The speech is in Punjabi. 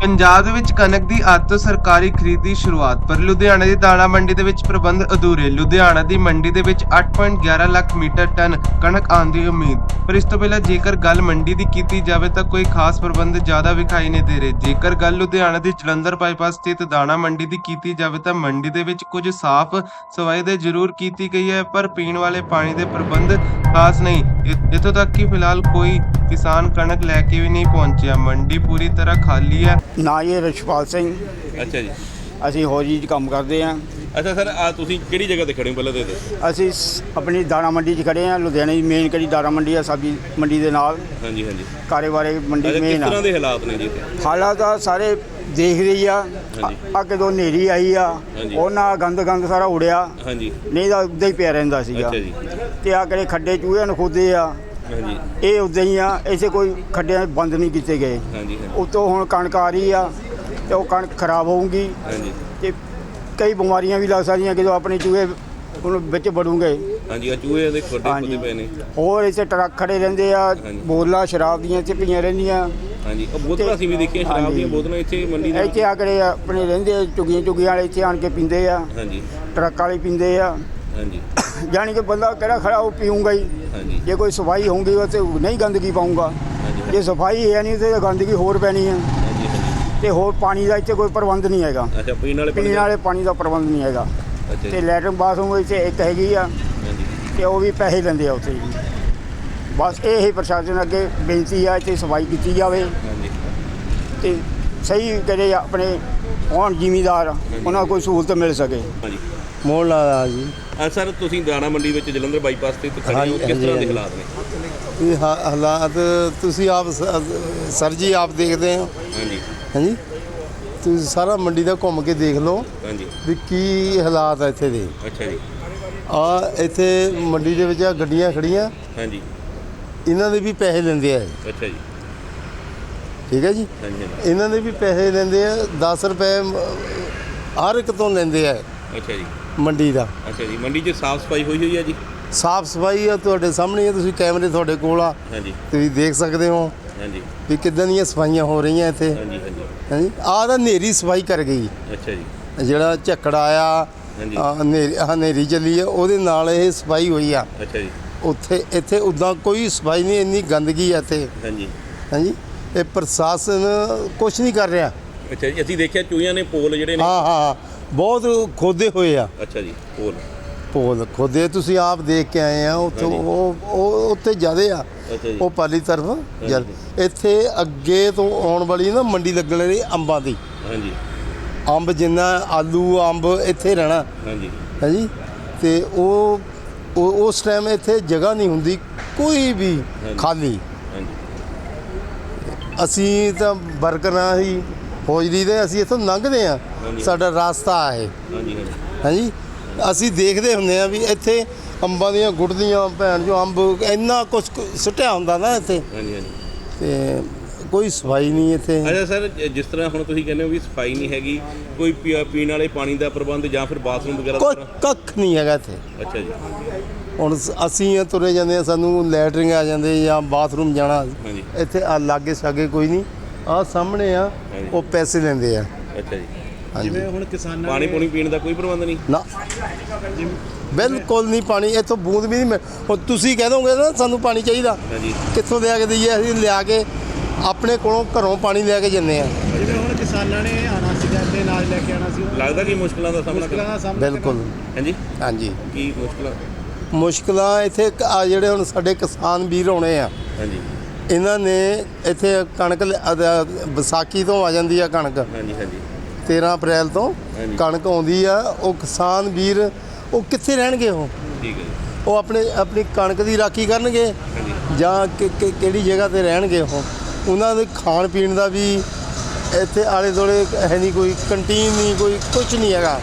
ਪੰਜਾਬ ਦੇ ਵਿੱਚ ਕਣਕ ਦੀ ਅੱਜ ਤੋਂ ਸਰਕਾਰੀ ਖਰੀਦ ਦੀ ਸ਼ੁਰੂਆਤ, ਪਰ ਲੁਧਿਆਣਾ ਦੀ ਦਾਣਾ ਮੰਡੀ ਦੇ ਵਿੱਚ ਪ੍ਰਬੰਧ ਅਧੂਰੇ। ਲੁਧਿਆਣਾ ਦੀ ਮੰਡੀ ਦੇ ਵਿੱਚ 8.11 ਲੱਖ ਮੀਟਰ ਟਨ ਕਣਕ ਆਉਣ ਦੀ ਉਮੀਦ। ਪਰ ਇਸ ਤੋਂ ਪਹਿਲਾਂ ਜੇਕਰ ਗੱਲ ਮੰਡੀ ਦੀ ਕੀਤੀ ਜਾਵੇ ਤਾਂ ਕੋਈ ਖਾਸ ਪ੍ਰਬੰਧ ਜ਼ਿਆਦਾ ਵਿਖਾਈ ਨਹੀਂ ਦੇ ਰਹੇ। ਜੇਕਰ ਗੱਲ ਲੁਧਿਆਣਾ ਦੀ ਜਲੰਧਰ ਬਾਈਪਾਸ ਸਥਿਤ ਦਾਣਾ ਮੰਡੀ ਦੀ ਕੀਤੀ ਜਾਵੇ ਤਾਂ ਮੰਡੀ ਦੇ ਵਿੱਚ ਕੁਝ ਸਾਫ਼ ਸਫ਼ਾਈ ਦੇ ਜ਼ਰੂਰ ਕੀਤੀ ਗਈ ਹੈ, ਪਰ ਪੀਣ ਵਾਲੇ ਪਾਣੀ ਦੇ ਪ੍ਰਬੰਧ ਖਾਸ ਨਹੀਂ ਇੱਥੋਂ ਤੱਕ ਕਿ ਫਿਲਹਾਲ ਕੋਈ ਕਿਸਾਨ ਕਣਕ ਲੈ ਕੇ ਵੀ ਨਹੀਂ ਪਹੁੰਚਿਆ। ਮੰਡੀ ਪੂਰੀ ਤਰ੍ਹਾਂ ਖਾਲੀ ਹੈ। ਨਾ ਜੀ ਰਿਸ਼ਪਾਲ ਸਿੰਘ। ਅੱਛਾ ਜੀ। ਅਸੀਂ ਹੋਜੀ 'ਚ ਕੰਮ ਕਰਦੇ ਹਾਂ। ਅੱਛਾ ਸਰ ਆ ਤੁਸੀਂ ਕਿਹੜੀ ਜਗ੍ਹਾ ਤੇ ਖੜੇ ਹੋ ਪਹਿਲਾਂ ਦੇ ਦਿਓ ਅਸੀਂ ਸ- ਆਪਣੀ ਦਾਣਾ ਮੰਡੀ 'ਚ ਖੜੇ ਹਾਂ। ਲੁਧਿਆਣੇ ਦੀ ਮੇਨ ਕਿਹੜੀ ਦਾਣਾ ਮੰਡੀ ਆ? ਸਬਜ਼ੀ ਮੰਡੀ ਦੇ ਨਾਲ। ਹਾਂਜੀ ਹਾਂਜੀ। ਕਾਰੋਬਾਰੀ ਮੰਡੀ ਅੱਛਾ ਕਿਸ ਮੇਨ ਤਰ੍ਹਾਂ ਆ ਦੇ ਹਾਲਾਤ ਨੇ ਜੀ ਇੱਥੇ? ਹਾਲਾਤ ਆ ਸਾਰੇ ਦੇਖ ਰਹੀ ਆ। ਹਾਂਜੀ। ਆ ਕਦੋਂ ਹਨੇਰੀ ਆਈ ਆ। ਹਾਂਜੀ। ਉਹਨਾਂ ਗੰਦ ਗੰਦ ਸਾਰਾ ਉੜਿਆ। ਹਾਂਜੀ। ਨਹੀਂ ਤਾਂ ਉੱਦਾਂ ਹੀ ਪਿਆ ਰਹਿੰਦਾ ਸੀਗਾ। ਅੱਛਾ ਜੀ। ਤੇ ਆ ਕਿਹੜੇ ਖੱਡੇ ਚੂਹੇ ਨਖੋਦੇ ਆ। ਹਾਂਜੀ। ਇਹ ਉੱਦਾਂ ਹੀ ਆ ਇਸੇ ਕੋਈ ਖੱਡਿਆਂ ਬੰਦ ਨਹੀਂ ਕੀਤੇ ਗਏ। ਹਾਂਜੀ ਉਤੋਂ ਹੁਣ ਕਣਕ ਆ ਰਹੀ ਆ ਤੇ ਉਹ ਕਣਕ ਖਰਾਬ ਹੋਊਗੀ। ਹਾਂਜੀ। ਤੇ ਕਈ ਬਿਮਾਰੀਆਂ ਵੀ ਲੱਗ ਸਕਦੀਆਂ ਜਦੋਂ ਆਪਣੇ ਚੂਹੇ ਹੁਣ ਵਿੱਚ ਵੜੂਗੇ। ਹਾਂਜੀ ਆ ਚੂਹੇ ਦੇ ਖੋਡੇ ਖੋਦੇ ਪਏ ਨੇ। ਹੋਰ ਇੱਥੇ ਟਰੱਕ ਖੜੇ ਰਹਿੰਦੇ ਆ। ਬੋਤਲਾਂ ਸ਼ਰਾਬ ਦੀਆਂ ਇੱਥੇ ਪਈਆਂ ਰਹਿੰਦੀਆਂ। ਹਾਂਜੀ ਉਹ ਬੋਤਲਾਂ ਅਸੀਂ ਵੀ ਦੇਖੀਆਂ ਸ਼ਰਾਬ। ਦੀਆਂ ਬੋਤਲਾਂ ਇੱਥੇ ਮੰਡੀ ਦੇ ਇੱਥੇ ਆ ਕੇ ਆਪਣੇ ਰਹਿੰਦੇ ਚੁਗੀਆਂ ਚੁਗੀਆਂ ਵਾਲੇ ਇੱਥੇ ਆਣ ਕੇ ਪੀਂਦੇ ਆ। ਹਾਂਜੀ। ਟਰੱਕ ਵਾਲੇ ਪੀਂਦੇ ਆ। ਹਾਂਜੀ। ਜਾਣੀ ਕਿ ਬੰਦਾ ਕਿਹੜਾ ਖੜਾ ਉਹ ਪੀਊਗਾ ਹੀ। ਹਾਂਜੀ। ਜੇ ਕੋਈ ਸਫ਼ਾਈ ਹੋਊਗੀ ਉਹ ਤੇ ਨਹੀਂ ਗੰਦਗੀ ਪਾਊਗਾ। ਜੇ ਸਫ਼ਾਈ ਹੈ ਨਹੀਂ ਤੇ ਗੰਦਗੀ ਹੋਰ ਪੈਣੀ ਹੈ। ਤੇ ਹੋਰ ਪਾਣੀ ਦਾ ਇੱਥੇ ਕੋਈ ਪ੍ਰਬੰਧ ਨਹੀਂ ਹੈਗਾ। ਅੱਛਾ ਪੀਣ ਵਾਲੇ ਪਾਣੀ ਦਾ- ਵਾਲੇ ਪਾਣੀ ਦਾ ਪ੍ਰਬੰਧ ਨਹੀਂ ਹੈਗਾ। ਤੇ ਲੈਟਰਨ ਬਾਥਰੂਮ ਇੱਥੇ ਇੱਕ ਹੈਗੀ ਆ ਤੇ ਉਹ ਵੀ ਪੈਸੇ ਲੈਂਦੇ ਆ ਉੱਥੇ ਜੀ। ਬਸ ਇਹ ਹੀ ਪ੍ਰਸ਼ਾਸਨ ਅੱਗੇ ਬੇਨਤੀ ਆ ਇੱਥੇ ਸਫ਼ਾਈ ਕੀਤੀ ਜਾਵੇ। ਤੇ ਸਹੀ ਕਰੇ ਆਪਣੇ ਹੋਣ ਜ਼ਿਮੀਦਾਰ ਉਹਨਾਂ ਕੋਈ ਸਹੂਲਤ ਮਿਲ ਸਕੇ। ਹਾਂਜੀ। ਮੋੜ ਲਾ ਜੀ। ਆ ਸਰ ਤੁਸੀਂ ਦਾਣਾ ਮੰਡੀ ਵਿੱਚ ਜਲੰਧਰ ਬਾਈਪਾਸ ਤੇ ਖੜੇ ਹੋ ਹਾਂਜੀ, ਕਿਸ ਤਰ੍ਹਾਂ ਦੇ ਹਾਂਜੀ। ਹਾਲਾਤ ਨੇ? ਇਹ ਹਾ- ਹਾਲਾਤ ਤੁਸੀਂ ਆਪ ਸ- ਸਰ ਜੀ ਆਪ ਦੇਖਦੇ ਹੋ। ਹਾਂਜੀ। ਹਾਂਜੀ। ਤੁਸੀਂ ਸਾਰਾ ਮੰਡੀ ਦਾ ਘੁੰਮ ਕੇ ਦੇਖ ਲਓ ਹਾਂਜੀ। ਵੀ ਕੀ ਹਾਲਾਤ ਆ ਇੱਥੇ ਦੇ। ਅੱਛਾ ਜੀ। ਆ ਇੱਥੇ ਮੰਡੀ ਦੇ ਵਿੱਚ ਆ ਗੱਡੀਆਂ ਖੜੀਆਂ ਹਾਂਜੀ। ਇਹਨਾਂ ਦੇ ਵੀ ਪੈਸੇ ਲੈਂਦੇ ਆ ਅੱਛਾ ਜੀ। ਠੀਕ ਹੈ ਜੀ? ਹਾਂਜੀ ਹਾਂਜੀ। ਇਹਨਾਂ ਦੇ ਵੀ ਪੈਸੇ ਲੈਂਦੇ ਆ 10 ਰੁਪਏ ਮ- ਹਰ ਇੱਕ ਤੋਂ ਲੈਂਦੇ ਆ। ਅੱਛਾ ਜੀ। ਮੰਡੀ ਦਾ। ਅੱਛਾ ਜੀ ਮੰਡੀ 'ਚ ਸਾਫ਼ ਸਫ਼ਾਈ ਹੋਈ ਹੋਈ ਹੈ ਜੀ? ਸਾਫ਼ ਸਫ਼ਾਈ ਆ ਤੁਹਾਡੇ ਸਾਹਮਣੇ ਆ ਤੁਸੀਂ ਕੈਮਰੇ ਤੁਹਾਡੇ ਕੋਲ ਆ। ਹਾਂਜੀ। ਤੁਸੀਂ ਦੇਖ ਸਕਦੇ ਹੋ ਹਾਂਜੀ। ਵੀ ਕਿੱਦਾਂ ਦੀਆਂ ਸਫਾਈਆਂ ਹੋ ਰਹੀਆਂ ਇੱਥੇ। ਹਾਂਜੀ ਹਾਂਜੀ। ਹਾਂਜੀ ਆਹ ਤਾਂ ਨੇਰੀ ਸਫ਼ਾਈ ਕਰ ਗਈ। ਅੱਛਾ ਜੀ। ਜਿਹੜਾ ਝੱਕੜ ਆਇਆ ਹਾਂਜੀ। ਹਨੇਰੀ ਹਨੇਰੀ ਚੱਲੀ ਆ ਉਹਦੇ ਨਾਲ ਇਹ ਸਫ਼ਾਈ ਹੋਈ ਆ। ਅੱਛਾ ਜੀ। ਉੱਥੇ ਇੱਥੇ ਉਦਾਂ ਕੋਈ ਸਫ਼ਾਈ ਨਹੀਂ ਇੰਨੀ ਗੰਦਗੀ ਆ ਇੱਥੇ। ਹਾਂਜੀ। ਹਾਂਜੀ ਇਹ ਪ੍ਰਸ਼ਾਸਨ ਕੁਝ ਨਹੀਂ ਕਰ ਰਿਹਾ। ਅੱਛਾ ਜੀ ਅਸੀਂ ਦੇਖਿਆ ਚੂਹੀਆਂ ਨੇ ਪੋਲ ਜਿਹੜੇ ਨੇ। ਹਾਂ ਹਾਂ। ਬਹੁਤ ਖੋਦੇ ਹੋਏ ਆ। ਅੱਛਾ ਜੀ ਪੋਲ ਪੋਲ ਖੋਦੇ ਤੁਸੀਂ ਆਪ ਦੇਖ ਕੇ ਆਏ ਆ ਉੱਥੋਂ। ਉਹ ਉਹ ਉੱਥੇ ਜ਼ਿਆਦੇ ਆ। ਉਹ ਪਾਲੀ ਤਰਫ ਜਦ ਇੱਥੇ ਅੱਗੇ ਤੋਂ ਆਉਣ ਵਾਲੀ ਨਾ ਮੰਡੀ ਲੱਗਣ ਵਾਲੀ ਅੰਬਾਂ ਦੀ। ਹਾਂਜੀ। ਅੰਬ ਜਿੰਨਾ ਆਲੂ ਅੰਬ ਇੱਥੇ ਰਹਿਣਾ। ਹਾਂਜੀ। ਹਾਂਜੀ ਤੇ ਉਹ ਉਸ ਟਾਈਮ ਇੱਥੇ ਜਗ੍ਹਾ ਨਹੀਂ ਹੁੰਦੀ ਕੋਈ ਵੀ। ਖਾਲੀ। ਅਸੀਂ ਤਾਂ ਵਰਕਰਾਂ ਹੀ ਫੌਜਦੀ ਦੇ ਅਸੀਂ ਇੱਥੋਂ ਲੰਘਦੇ ਆ। ਸਾਡਾ ਰਾਸਤਾ ਹੈ। ਹਾਂਜੀ ਅਸੀਂ ਦੇਖਦੇ ਹੁੰਦੇ ਆ ਵੀ ਇੱਥੇ ਅੰਬਾਂ ਦੀਆਂ ਗੁੱਡਦੀਆਂ ਭੈਣ ਜੋ ਅੰਬ ਇੰਨਾ ਕੁਝ ਸੁੱਟਿਆ ਹੁੰਦਾ ਨਾ ਇੱਥੇ। ਹਾਂਜੀ ਹਾਂਜੀ। ਤੇ ਕੋਈ ਸਫ਼ਾਈ ਨਹੀਂ ਇੱਥੇ। ਅੱਛਾ ਸਰ ਜਿਸ ਤਰ੍ਹਾਂ ਹੁਣ ਤੁਸੀਂ ਕਹਿੰਦੇ ਹੋ ਵੀ ਸਫ਼ਾਈ ਨਹੀਂ ਹੈਗੀ ਕੋਈ ਪੀਣ ਵਾਲੇ ਪਾਣੀ ਦਾ ਪ੍ਰਬੰਧ ਜਾਂ ਫਿਰ ਬਾਥਰੂਮ ਵਗੈਰਾ ਕੋਈ? ਕੱਖ ਨਹੀਂ ਹੈਗਾ ਇੱਥੇ। ਅੱਛਾ ਜੀ। ਹੁਣ ਅਸੀਂ ਆ ਤੁਰੇ ਜਾਂਦੇ ਆ ਸਾਨੂੰ ਲੈਟਰਿੰਗ ਆ ਜਾਂਦੇ ਜਾਂ ਬਾਥਰੂਮ ਜਾਣਾ। ਇੱਥੇ ਆ ਲਾਗੇ ਸਾਗੇ ਕੋਈ ਨਹੀਂ। ਆ ਸਾਹਮਣੇ ਆ। ਉਹ ਪੈਸੇ ਲੈਂਦੇ ਆ। ਅੱਛਾ ਜੀ। ਹਾਂਜੀ। ਹੁਣ ਕਿਸਾਨਾਂ ਪਾਣੀ ਪੂਣੀ ਪੀਣ ਦਾ ਕੋਈ ਪ੍ਰਬੰਧ ਨਹੀਂ? ਨਾ। ਬਿਲਕੁਲ ਨਹੀਂ ਪਾਣੀ ਇੱਥੋਂ ਬੂੰਦ ਵੀ ਨਹੀਂ ਮਿਲ- ਹੁਣ ਤੁਸੀਂ ਕਹਿ ਦੋਗੇ ਨਾ ਸਾਨੂੰ ਪਾਣੀ ਚਾਹੀਦਾ। ਹਾਂਜੀ। ਕਿੱਥੋਂ ਲਿਆ ਕੇ ਦਈਏ? ਅਸੀਂ ਲਿਆ ਕੇ ਆਪਣੇ ਕੋਲੋਂ ਘਰੋਂ ਪਾਣੀ ਲੈ ਕੇ ਜੰਨੇ ਆ। ਜਿਵੇਂ ਹੁਣ ਕਿਸਾਨਾਂ ਨੇ ਆਣਾ ਸੀਗਾ ਤੇ ਨਾਲ ਲੈ ਕੇ ਆਣਾ ਸੀ ਲੱਗਦਾ ਕਿ ਮੁਸ਼ਕਲਾਂ ਦਾ ਸਾਹਮਣਾ ਮੁਸ਼ਕਲਾਂ ਕਰਨਾ। ਦਾ ਸਾਹਮਣਾ ਬਿਲਕੁਲ। ਹਾਂਜੀ। ਹਾਂਜੀ। ਕੀ ਮੁਸ਼ਕਲਾਂ? ਮੁਸ਼ਕਲਾਂ ਇੱਥੇ ਆ ਜਿਹੜੇ ਹੁਣ ਸਾਡੇ ਕਿਸਾਨ ਵੀਰ ਹੋਣੇ ਆ। ਹਾਂਜੀ। ਇਹਨਾਂ ਨੇ ਇੱਥੇ ਕਣਕ ਵਿਸਾਖੀ ਤੋਂ ਆ ਜਾਂਦੀ ਆ ਕਣਕ। ਹਾਂਜੀ ਹਾਂਜੀ। 13 ਅਪ੍ਰੈਲ ਤੋਂ। ਕਣਕ ਆਉਂਦੀ ਆ ਉਹ ਕਿਸਾਨ ਵੀਰ ਉਹ ਕਿੱਥੇ ਰਹਿਣਗੇ ਉਹ? ਠੀਕ ਹੈ ਜੀ। ਉਹ ਆਪਣੇ ਆਪਣੀ ਕਣਕ ਦੀ ਰਾਖੀ ਕਰਨਗੇ ਜਾਂ ਕਿਹੜੀ ਜਗ੍ਹਾ ਤੇ ਰਹਿਣਗੇ ਉਹ? ਉਹਨਾਂ ਦੇ ਖਾਣ ਪੀਣ ਦਾ ਵੀ ਇੱਥੇ ਆਲੇ ਦੁਆਲੇ ਹੈ ਨਹੀਂ ਕੋਈ ਕੰਟੀਨ ਨਹੀਂ ਕੋਈ ਕੁਝ ਨਹੀਂ ਹੈਗਾ।